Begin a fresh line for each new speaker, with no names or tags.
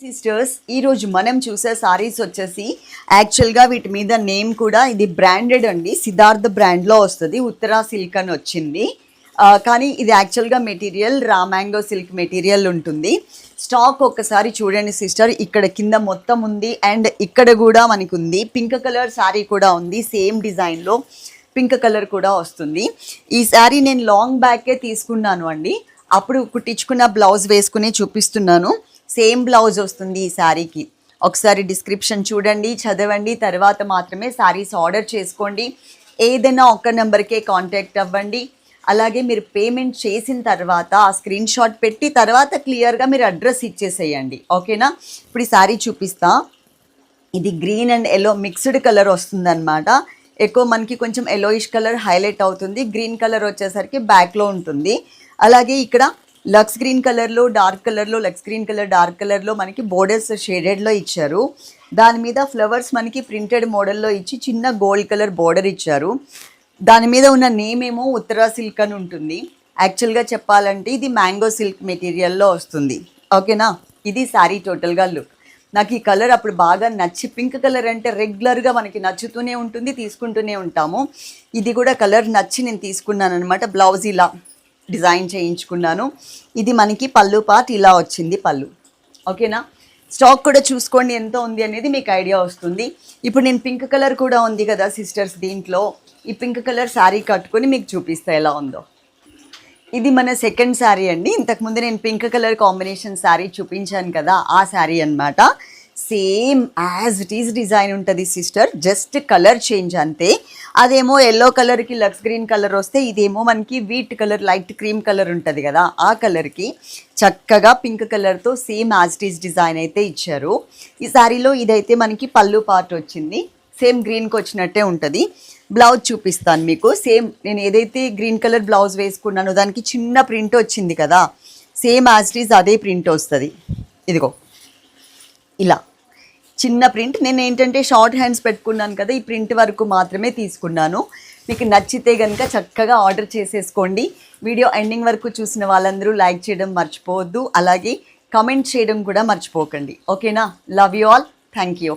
Sisters ఈరోజు మనం చూసే సారీస్ వచ్చేసి యాక్చువల్గా వీటి మీద నేమ్ కూడా ఇది బ్రాండెడ్ అండి. సిద్ధార్థ బ్రాండ్లో వస్తుంది. ఉత్తరా సిల్క్ అని వచ్చింది. కానీ ఇది యాక్చువల్గా material raw mango silk material ఉంటుంది. స్టాక్ ఒక్కసారి చూడండి సిస్టర్ ఇక్కడ కింద మొత్తం ఉంది అండ్ ఇక్కడ కూడా మనకు ఉంది పింక్ కలర్ శారీ కూడా ఉంది. సేమ్ డిజైన్లో పింక్ కలర్ కూడా వస్తుంది. ఈ శారీ నేను లాంగ్ బ్యాకే తీసుకున్నాను అండి. అప్పుడు కుట్టించుకున్న బ్లౌజ్ వేసుకుని చూపిస్తున్నాను. సేమ్ బ్లౌజ్ వస్తుంది ఈ శారీకి ఒకసారి డిస్క్రిప్షన్ చూడండి చదవండి తర్వాత మాత్రమే శారీస్ ఆర్డర్ చేసుకోండి. ఏదైనా ఒక్క నెంబర్కే కాంటాక్ట్ అవ్వండి. అలాగే మీరు పేమెంట్ చేసిన తర్వాత ఆ స్క్రీన్ షాట్ పెట్టి తర్వాత క్లియర్గా మీరు అడ్రస్ ఇచ్చేసేయండి. ఓకేనా? ఇప్పుడు ఈ శారీ చూపిస్తా. ఇది green and yellow mixed colour వస్తుందన్నమాట. ఎక్కువ మనకి కొంచెం ఎల్లోయిష్ కలర్ హైలైట్ అవుతుంది. గ్రీన్ కలర్ వచ్చేసరికి బ్యాక్లో ఉంటుంది. అలాగే ఇక్కడ లక్స్ గ్రీన్ కలర్లో డార్క్ కలర్లో లక్స్ గ్రీన్ కలర్ డార్క్ కలర్లో మనకి బోర్డర్స్ షేడెడ్లో ఇచ్చారు. దాని మీద ఫ్లవర్స్ మనకి ప్రింటెడ్ మోడల్లో ఇచ్చి చిన్న గోల్డ్ కలర్ బోర్డర్ ఇచ్చారు. దాని మీద ఉన్న నేమ్ ఏమో ఉత్తరా సిల్క్ అని ఉంటుంది. యాక్చువల్గా చెప్పాలంటే ఇది మ్యాంగో సిల్క్ మెటీరియల్లో వస్తుంది. ఓకేనా? ఇది శారీ టోటల్గా లుక్. నాకు ఈ కలర్ అప్పుడు బాగా నచ్చి పింక్ కలర్ అంటే రెగ్యులర్గా మనకి నచ్చుతూనే ఉంటుంది తీసుకుంటూనే ఉంటాము. ఇది కూడా కలర్ నచ్చి నేను తీసుకున్నాను అనమాట బ్లౌజ్ ఇలా డిజైన్ చేయించుకున్నాను. ఇది మనకి పళ్ళు పార్ట్ ఇలా వచ్చింది పళ్ళు. ఓకేనా? స్టాక్ కూడా చూసుకోండి ఎంత ఉంది అనేది మీకు ఐడియా వస్తుంది. ఇప్పుడు నేను పింక్ కలర్ కూడా ఉంది కదా సిస్టర్స్ దీంట్లో. ఈ పింక్ కలర్ శారీ కట్టుకొని మీకు చూపిస్తా ఎలా ఉందో. ఇది మన సెకండ్ శారీ అండి. ఇంతకుముందు నేను పింక్ కలర్ కాంబినేషన్ శారీ చూపించాను కదా ఆ శారీ అన్నమాట. Same as it is design ఉంటుంది సిస్టర్ జస్ట్ కలర్ చేంజ్ అంతే. అదేమో ఎల్లో కలర్కి లక్స్ గ్రీన్ కలర్ వస్తే ఇదేమో మనకి wheat colour light cream colour ఉంటుంది కదా ఆ కలర్కి చక్కగా పింక్ కలర్తో same as it is design అయితే ఇచ్చారు. ఈ శారీలో ఇదైతే మనకి పళ్ళు పార్ట్ వచ్చింది. సేమ్ గ్రీన్కి వచ్చినట్టే ఉంటుంది. బ్లౌజ్ చూపిస్తాను మీకు. సేమ్ నేను ఏదైతే గ్రీన్ కలర్ బ్లౌజ్ వేసుకున్నానో దానికి చిన్న ప్రింట్ వచ్చింది కదా. సేమ్ యాజ్ ఇట్ ఈజ్ అదే ప్రింట్ వస్తుంది. ఇదిగో. ఇలా. చిన్న ప్రింట్. నేను ఏంటంటే షార్ట్ హ్యాండ్స్ పెట్టుకున్నాను కదా ఈ ప్రింట్ వరకు మాత్రమే తీసుకున్నాను. మీకు నచ్చితే కనుక చక్కగా ఆర్డర్ చేసేసుకోండి. వీడియో ఎండింగ్ వరకు చూసిన వాళ్ళందరూ లైక్ చేయడం మర్చిపోవద్దు. అలాగే కమెంట్ చేయడం కూడా మర్చిపోకండి. ఓకేనా? Love you all thank you